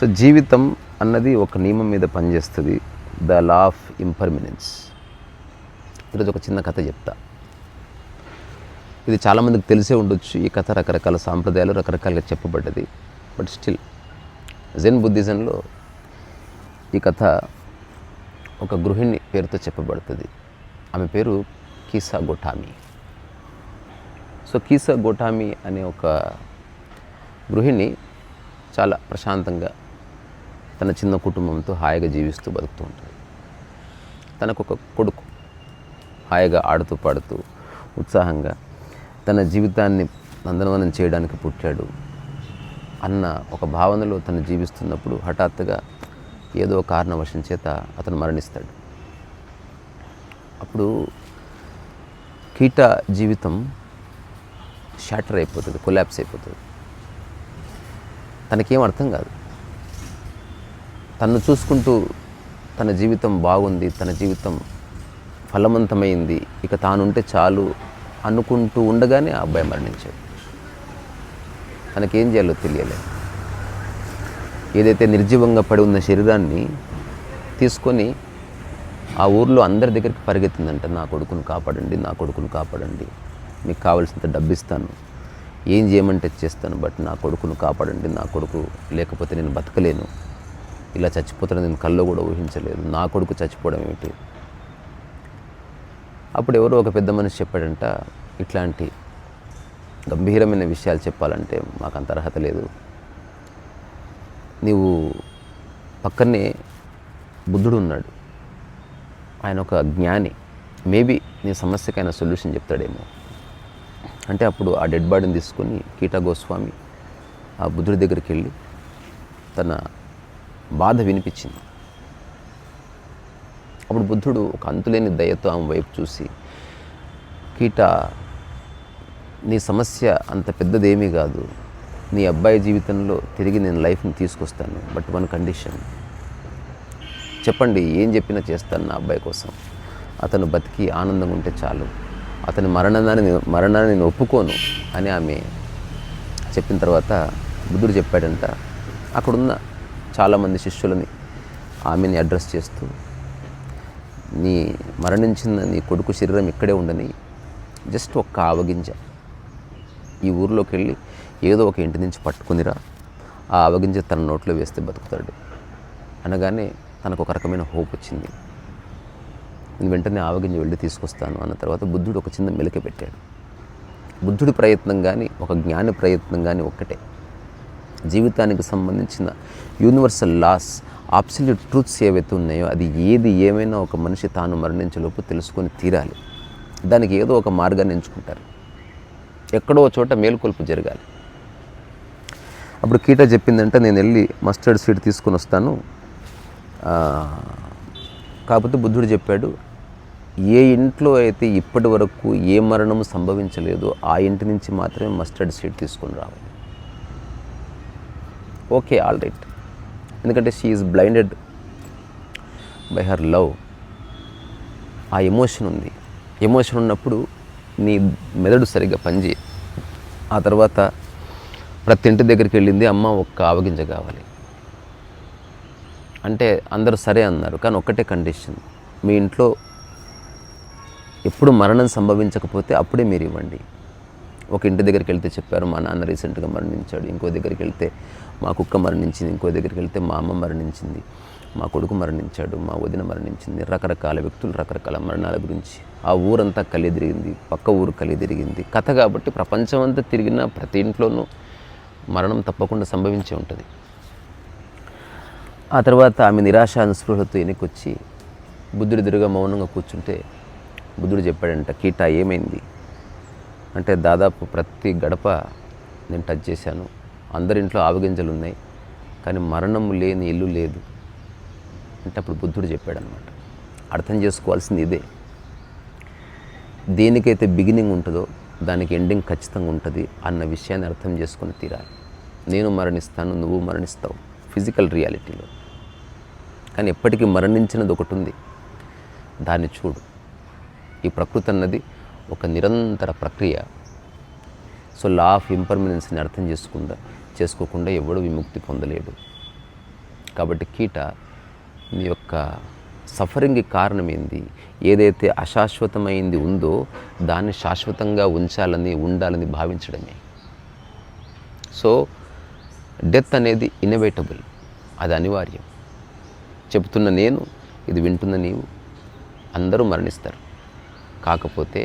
So జీవితం అన్నది ఒక నియమం మీద పనిచేస్తుంది. The law of impermanence. ఈరోజు ఒక చిన్న కథ చెప్తా. ఇది చాలామందికి తెలిసే ఉండొచ్చు. ఈ కథ రకరకాల సాంప్రదాయాలు రకరకాలుగా చెప్పబడ్డది. బట్ స్టిల్ జెన్ బుద్ధిజంలో ఈ కథ ఒక గృహిణి పేరుతో చెప్పబడుతుంది. ఆమె పేరు కీసా గోఠామి. సో కీసా గోఠామి అనే ఒక గృహిణి చాలా ప్రశాంతంగా తన చిన్న కుటుంబంతో హాయిగా జీవిస్తూ బతుకుతూ ఉంటుంది తనకు ఒక కొడుకు హాయిగా ఆడుతూ పాడుతూ ఉత్సాహంగా తన జీవితాన్ని నందనవనం చేయడానికి పుట్టాడు. అన్న ఒక భావనలో తను జీవిస్తున్నప్పుడు హఠాత్తుగా ఏదో కారణవశం చేత అతను మరణిస్తాడు. అప్పుడు కీట జీవితం షాటర్ అయిపోతుంది కొలాప్స్ అయిపోతుంది. తనకేం అర్థం కాదు. తను చూసుకుంటూ తన జీవితం బాగుంది తన జీవితం ఫలవంతమైంది ఇక తానుంటే చాలు అనుకుంటూ ఉండగానే ఆ అబ్బాయి మరణించాడు. తనకేం చేయాలో తెలియలేదు ఏదైతే నిర్జీవంగా పడి ఉన్న శరీరాన్ని తీసుకొని ఆ ఊర్లో అందరి దగ్గరికి పరిగెత్తిందంట నా కొడుకును కాపాడండి నా కొడుకును కాపాడండి మీకు కావాల్సినంత డబ్బిస్తాను ఏం చేయమంటే చేస్తాను బట్ నా కొడుకును కాపాడండి నా కొడుకు లేకపోతే నేను బతకలేను ఇలా చచ్చిపోతాను నేను కళ్ళు కూడా ఊహించలేదు. నా కొడుకు చచ్చిపోవడం ఏమిటి? అప్పుడు ఎవరో ఒక పెద్ద మనిషి చెప్పాడంట ఇట్లాంటి గంభీరమైన విషయాలు చెప్పాలంటే మాకు అంత అర్హత లేదు. నీవు పక్కనే బుద్ధుడు ఉన్నాడు. ఆయన ఒక జ్ఞాని. మేబీ నీ సమస్యకైనా సొల్యూషన్ చెప్తాడేమో. అంటే అప్పుడు ఆ డెడ్ బాడీని తీసుకొని కీటా గోస్వామి ఆ బుద్ధుడి దగ్గరికి వెళ్ళి తన బాధ వినిపించింది. అప్పుడు బుద్ధుడు ఒక అంతులేని దయతో ఆమె వైపు చూసి కీట నీ సమస్య అంత పెద్దదేమీ కాదు. నీ అబ్బాయి జీవితంలో తిరిగి నేను లైఫ్ని తీసుకొస్తాను బట్ వన్ కండిషన్. చెప్పండి ఏం చెప్పినా చేస్తాను నా అబ్బాయి కోసం. అతను బతికి ఆనందం ఉంటే చాలు. అతని మరణాన్ని మరణాన్ని నేను ఒప్పుకోను అని ఆమె చెప్పిన తర్వాత బుద్ధుడు చెప్పాడంట. అక్కడున్న చాలామంది శిష్యులని ఆమెని అడ్రస్ చేస్తూ నీ మరణించిన నీ కొడుకు శరీరం ఇక్కడే ఉండని జస్ట్ ఒక్క ఆవగింజ. ఈ ఊర్లోకి వెళ్ళి ఏదో ఒక ఇంటి నుంచి పట్టుకునిరా. ఆ ఆవగింజ తన నోట్లో వేస్తే బతుకుతాడు. అనగానే తనకు ఒక రకమైన హోప్ వచ్చింది. నేను వెంటనే ఆవగింజ వెళ్ళి తీసుకొస్తాను అన్న తర్వాత బుద్ధుడు ఒక చిన్న మెలిక పెట్టాడు. బుద్ధుడి ప్రయత్నం కానీ ఒక జ్ఞాని ప్రయత్నం కానీ ఒక్కటే. జీవితానికి సంబంధించిన యూనివర్సల్ లాస్ అబ్సల్యూట్ ట్రూత్స్ ఏవైతే ఉన్నాయో అది ఏది ఏమైనా ఒక మనిషి తాను మరణించేలోపు తెలుసుకొని తీరాలి. దానికి ఏదో ఒక మార్గాన్ని ఎంచుకుంటారు. ఎక్కడో చోట మేలుకొల్పు జరగాలి. అప్పుడు కీట చెప్పిందంటే నేను వెళ్ళి మస్టర్డ్ సీడ్ తీసుకొని వస్తాను. కాకపోతే బుద్ధుడు చెప్పాడు ఏ ఇంట్లో అయితే ఇప్పటి వరకు ఏ మరణము సంభవించలేదో ఆ ఇంటి నుంచి మాత్రమే మస్టర్డ్ సీడ్ తీసుకొని రావాలి. ఓకే ఆల్ రైట్ ఎందుకంటే she is blinded by her love ఆ ఎమోషన్ ఉంది. ఎమోషన్ ఉన్నప్పుడు నీ మెదడు సరిగ్గా పనిచేయ ఆ తర్వాత ప్రతి ఇంటి దగ్గరికి వెళ్ళింది అమ్మ ఒక్క ఆవగింజ కావాలి. అంటే అందరూ సరే అన్నారు కానీ ఒక్కటే కండిషన్ మీ ఇంట్లో ఎప్పుడు మరణం సంభవించకపోతే అప్పుడే మీరు ఇవ్వండి. ఒక ఇంటి దగ్గరికి వెళ్తే చెప్పారు మా నాన్న రీసెంట్గా మరణించాడు. ఇంకో దగ్గరికి వెళ్తే మా కుక్క మరణించింది ఇంకో దగ్గరికి వెళ్తే మా అమ్మ మరణించింది మా కొడుకు మరణించాడు మా వదిన మరణించింది రకరకాల వ్యక్తులు రకరకాల మరణాల గురించి. ఆ ఊరంతా కలిదిరిగింది పక్క ఊరు కలిదిరిగింది. కథ కాబట్టి ప్రపంచం అంతా తిరిగిన ప్రతి ఇంట్లోనూ మరణం తప్పకుండా సంభవించే ఉంటుంది. ఆ తర్వాత ఆమె నిరాశ అనుస్పృహలతో వెనక్కొచ్చి బుద్ధుడి ఎదురుగా మౌనంగా కూర్చుంటే బుద్ధుడు చెప్పాడంట కీట ఏమైంది? అంటే దాదాపు ప్రతి గడప నేను టచ్ చేశాను. అందరింట్లో ఆవగింజలు ఉన్నాయి కానీ మరణం లేని ఇల్లు లేదు అంటే అప్పుడు బుద్ధుడు చెప్పాడనమాట అర్థం చేసుకోవాల్సింది ఇదే. దేనికైతే బిగినింగ్ ఉంటుందో దానికి ఎండింగ్ ఖచ్చితంగా ఉంటుంది అన్న విషయాన్ని అర్థం చేసుకుని తీరాలి. నేను మరణిస్తాను నువ్వు మరణిస్తావు ఫిజికల్ రియాలిటీలో కానీ ఎప్పటికీ మరణించినది ఒకటి ఉంది. దాన్ని చూడు. ఈ ప్రకృతి అన్నది ఒక నిరంతర ప్రక్రియ. సో లా ఆఫ్ ఇంపర్మినెన్స్ని అర్థం చేసుకుందా? చేసుకోకుండా ఎవడు విముక్తి పొందలేడు. కాబట్టి కీట నీ యొక్క సఫరింగ్కి కారణం ఏంది ఏదైతే అశాశ్వతమైంది ఉందో దాన్ని శాశ్వతంగా ఉంచాలని ఉండాలని భావించడమే. సో డెత్ అనేది ఇన్నోవేటబుల్ అది అనివార్యం. చెబుతున్న నేను ఇది వింటున్న నీవు అందరూ మరణిస్తారు. కాకపోతే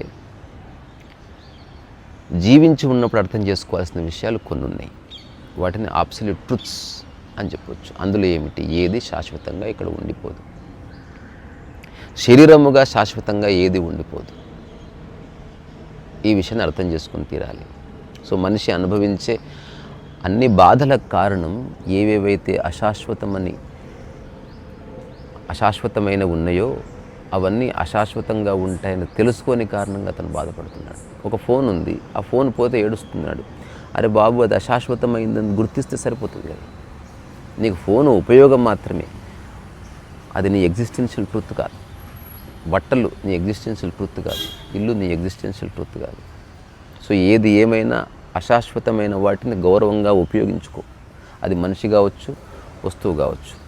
జీవించి ఉన్నప్పుడు అర్థం చేసుకోవాల్సిన విషయాలు కొన్ని ఉన్నాయి వాటిని అబ్సల్యూట్ ట్రుత్స్ అని చెప్పొచ్చు. అందులో ఏమిటి? ఏది శాశ్వతంగా ఇక్కడ ఉండిపోదు? శరీరముగా శాశ్వతంగా ఏది ఉండిపోదు? ఈ విషయాన్ని అర్థం చేసుకొని తీరాలి. సో మనిషి అనుభవించే అన్ని బాధలకు కారణం ఏవేవైతే అశాశ్వతమని అశాశ్వతమైన ఉన్నాయో అవన్నీ అశాశ్వతంగా ఉంటాయని తెలుసుకొని కారణంగా అతను బాధపడుతున్నాడు. ఒక ఫోన్ ఉంది. ఆ ఫోన్ పోతే ఏడుస్తున్నాడు అరే బాబు అది అశాశ్వతమైందని గుర్తిస్తే సరిపోతుంది కదా. నీకు ఫోన్ ఉపయోగం మాత్రమే. అది నీ ఎగ్జిస్టెన్షియల్ ట్రూత్ కాదు. బట్టలు నీ ఎగ్జిస్టెన్షియల్ ట్రూత్ కాదు. ఇల్లు నీ ఎగ్జిస్టెన్షియల్ ట్రూత్ కాదు. సో ఏది ఏమైనా అశాశ్వతమైన వాటిని గౌరవంగా ఉపయోగించుకో. అది మనిషి కావచ్చు వస్తువు కావచ్చు.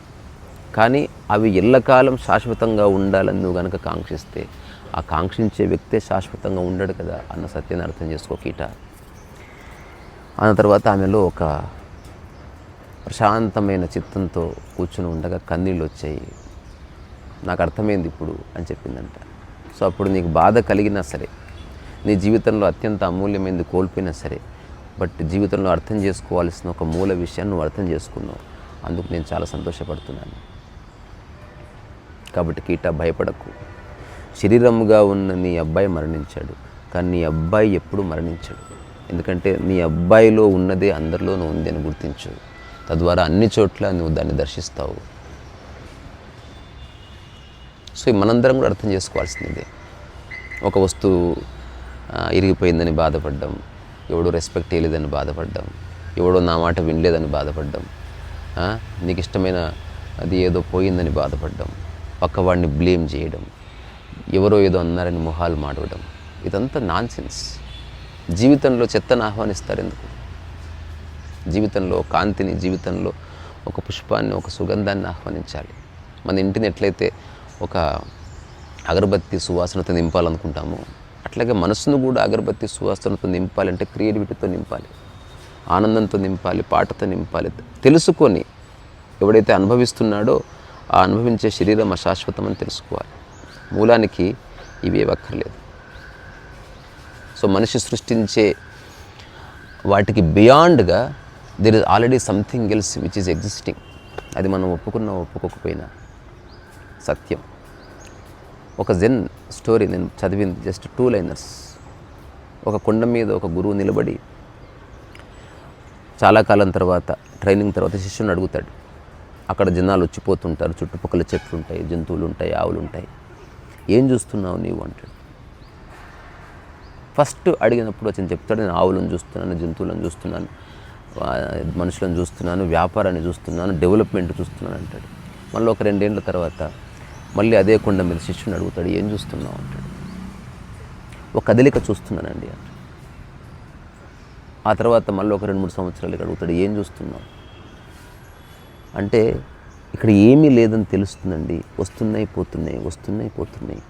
కానీ అవి ఎల్లకాలం శాశ్వతంగా ఉండాలని నువ్వు కనుక కాంక్షిస్తే ఆ కాంక్షించే వ్యక్తే శాశ్వతంగా ఉండడు కదా అన్న సత్యాన్ని అర్థం చేసుకో కీట. అన్న తర్వాత ఆమెలో ఒక ప్రశాంతమైన చిత్తంతో కూర్చుని ఉండగా కన్నీళ్ళు వచ్చాయి. నాకు అర్థమైంది ఇప్పుడు అని చెప్పిందంట. సో అప్పుడు నీకు బాధ కలిగినా సరే నీ జీవితంలో అత్యంత అమూల్యమైనది కోల్పోయినా సరే బట్ జీవితంలో అర్థం చేసుకోవాల్సిన ఒక మూల విషయాన్ని నువ్వు అర్థం చేసుకున్నావు. అందుకు నేను చాలా సంతోషపడుతున్నాను. కాబట్టి కీట భయపడకు. శరీరముగా ఉన్న నీ అబ్బాయి మరణించాడు. కానీ నీ అబ్బాయి ఎప్పుడు మరణించాడు. ఎందుకంటే నీ అబ్బాయిలో ఉన్నదే అందరిలోనూ ఉంది అని గుర్తించు. తద్వారా అన్ని చోట్ల నువ్వు దాన్ని దర్శిస్తావు. సో మనందరం కూడా అర్థం చేసుకోవాల్సిందే ఒక వస్తువు ఇరిగిపోయిందని బాధపడ్డం ఎవడో రెస్పెక్ట్ చేయలేదని బాధపడ్డం ఎవడో నా మాట వినలేదని బాధపడ్డం నీకు ఇష్టమైన అది ఏదో పోయిందని బాధపడ్డం పక్కవాడిని బ్లేమ్ చేయడం ఎవరో ఏదో అన్నారని మొహాలు మాడవడం ఇదంతా నాన్సెన్స్. జీవితంలో చెత్తను ఆహ్వానిస్తారు ఎందుకు? జీవితంలో కాంతిని జీవితంలో ఒక పుష్పాన్ని ఒక సుగంధాన్ని ఆహ్వానించాలి. మన ఇంటిని ఎట్లయితే ఒక అగరబత్తి సువాసనతో నింపాలనుకుంటామో అట్లాగే మనసును కూడా అగరబత్తి సువాసనతో నింపాలంటే క్రియేటివిటీతో నింపాలి ఆనందంతో నింపాలి పాటతో నింపాలి. తెలుసుకొని ఎవడైతే అనుభవిస్తున్నాడో ఆ అనుభవించే శరీరం అశాశ్వతమని తెలుసుకోవాలి. మూలానికి ఇవేవక్కర్లేదు. సో మనిషి సృష్టించే వాటికి బియాండ్గా there is already something else which is existing అది మనం ఒప్పుకున్నా ఒప్పుకోకపోయినా సత్యం. ఒక జెన్ స్టోరీ నేను చదివింది జస్ట్ టూ లైనర్స్ ఒక కొండ మీద ఒక గురువు నిలబడి చాలా కాలం తర్వాత ట్రైనింగ్ తర్వాత శిష్యుని అడుగుతాడు. అక్కడ జనాలు వచ్చిపోతుంటారు చుట్టుపక్కల చెట్లు ఉంటాయి జంతువులు ఉంటాయి ఆవులు ఉంటాయి ఏం చూస్తున్నావు నీవు అంటాడు. ఫస్ట్ అడిగినప్పుడు వచ్చి చెప్తాడు నేను ఆవులను చూస్తున్నాను జంతువులను చూస్తున్నాను మనుషులను చూస్తున్నాను వ్యాపారాన్ని చూస్తున్నాను డెవలప్మెంట్ చూస్తున్నాను అంటాడు. మళ్ళీ ఒక రెండేళ్ళ తర్వాత మళ్ళీ అదే కొండ మీద శిష్యుని అడుగుతాడు ఏం చూస్తున్నావు? అంటాడు. ఒక కదలిక చూస్తున్నానండి అంటాడు. ఆ తర్వాత మళ్ళీ ఒక రెండు మూడు సంవత్సరాలకి అడుగుతాడు ఏం చూస్తున్నావు? అంటే ఇక్కడ ఏమీ లేదని తెలుస్తుందండి. వస్తున్నాయి పోతున్నాయి వస్తున్నాయి పోతున్నాయి.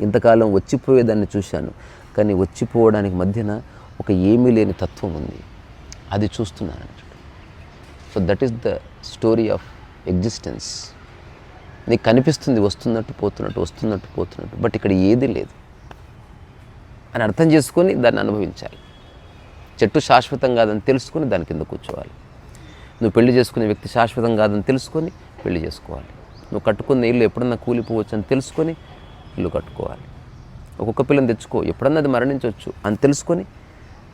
ఇంతకాలం వచ్చిపోయేదాన్ని చూశాను. కానీ వచ్చిపోవడానికి మధ్యన ఒక ఏమీ లేని తత్వం ఉంది. అది చూస్తున్నాను అంటాడు so that is the story of existence నీకు కనిపిస్తుంది వస్తున్నట్టు పోతున్నట్టు వస్తున్నట్టు పోతున్నట్టు బట్ ఇక్కడ ఏది లేదు. అని అర్థం చేసుకొని దాన్ని అనుభవించాలి. చెట్టు శాశ్వతం కాదని తెలుసుకొని దాని కింద కూర్చోవాలి. నువ్వు పెళ్ళి చేసుకునే వ్యక్తి శాశ్వతం కాదని తెలుసుకొని పెళ్ళి చేసుకోవాలి. నువ్వు కట్టుకున్న ఇల్లు ఎప్పుడన్నా కూలిపోవచ్చు అని తెలుసుకొని ఇల్లు కట్టుకోవాలి. ఒక్కొక్క పిల్లని తెచ్చుకో ఎప్పుడన్నా అది మరణించవచ్చు అని తెలుసుకొని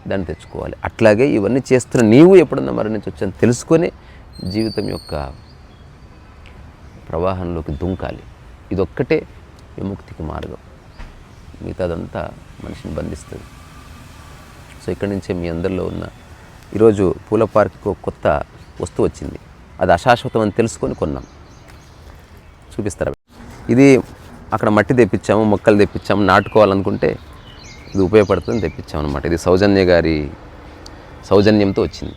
దాన్ని తెచ్చుకోవాలి. అట్లాగే ఇవన్నీ చేస్తున్న నీవు ఎప్పుడన్నా మరణించవచ్చు అని తెలుసుకొని జీవితం యొక్క ప్రవాహంలోకి దుంకాలి. ఇదొక్కటే విముక్తికి మార్గం. మిగతాదంతా మనిషిని బంధిస్తుంది. సో ఇక్కడి నుంచే మీ అందరిలో ఉన్న ఈరోజు పూల పార్క్కి ఒక కొత్త వస్తువు వచ్చింది. అది అశాశ్వతం అని తెలుసుకొని కొన్నాం. చూపిస్తారా? ఇది అక్కడ మట్టి తెప్పించాము మొక్కలు తెప్పించాము నాటుకోవాలనుకుంటే ఇది ఉపయోగపడుతుంది తెప్పించాము అనమాట ఇది సౌజన్య గారి సౌజన్యంతో వచ్చింది.